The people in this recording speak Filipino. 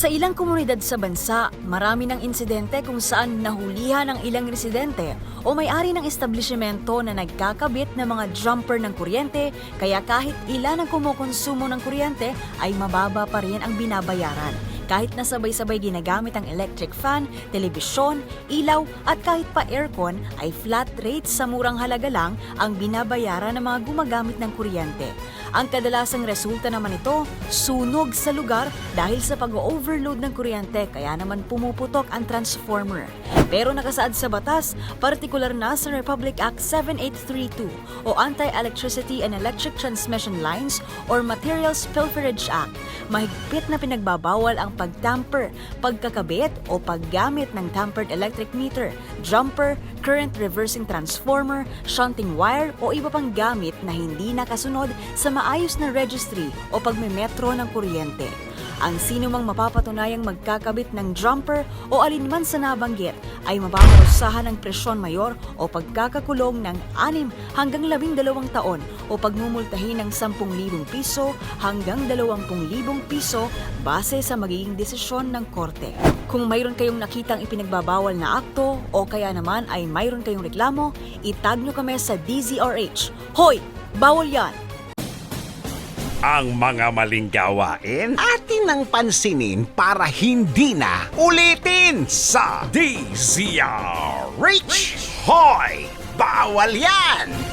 Sa ilang komunidad sa bansa, marami ng insidente kung saan nahulihan ang ilang residente o may-ari ng establishmento na nagkakabit ng mga jumper ng kuryente kaya kahit ilan ang kumukonsumo ng kuryente ay mababa pa rin ang binabayaran. Kahit na sabay-sabay ginagamit ang electric fan, telebisyon, ilaw at kahit pa aircon ay flat rate sa murang halaga lang ang binabayaran ng mga gumagamit ng kuryente. Ang kadalasang resulta naman ito, sunog sa lugar dahil sa pag-overload ng kuryente kaya naman pumuputok ang transformer. Pero nakasaad sa batas, partikular na sa Republic Act 7832 o Anti-Electricity and Electric Transmission Lines or Materials Pilferage Act, mahigpit na pinagbabawal ang pagtamper, pagkakabit o paggamit ng tampered electric meter, jumper, current reversing transformer, shunting wire o iba pang gamit na hindi nakasunod sa maayos na registry o pagmemetro ng kuryente. Ang sino mang mapapatunayang magkakabit ng jumper o alinman sa nabanggit ay mapaparusahan ng presyon mayor o pagkakakulong ng 6 hanggang 12 taon o pagmumultahin ng 10,000 piso hanggang 20,000 piso base sa magiging desisyon ng korte. Kung mayroon kayong nakitang ipinagbabawal na akto o kaya naman ay mayroon kayong reklamo, itag nyo kami sa DZRH. Hoy! Bawal yan! Ang mga maling gawain atin ang pansinin para hindi na ulitin sa DZR Rich Hoy! Bawal yan!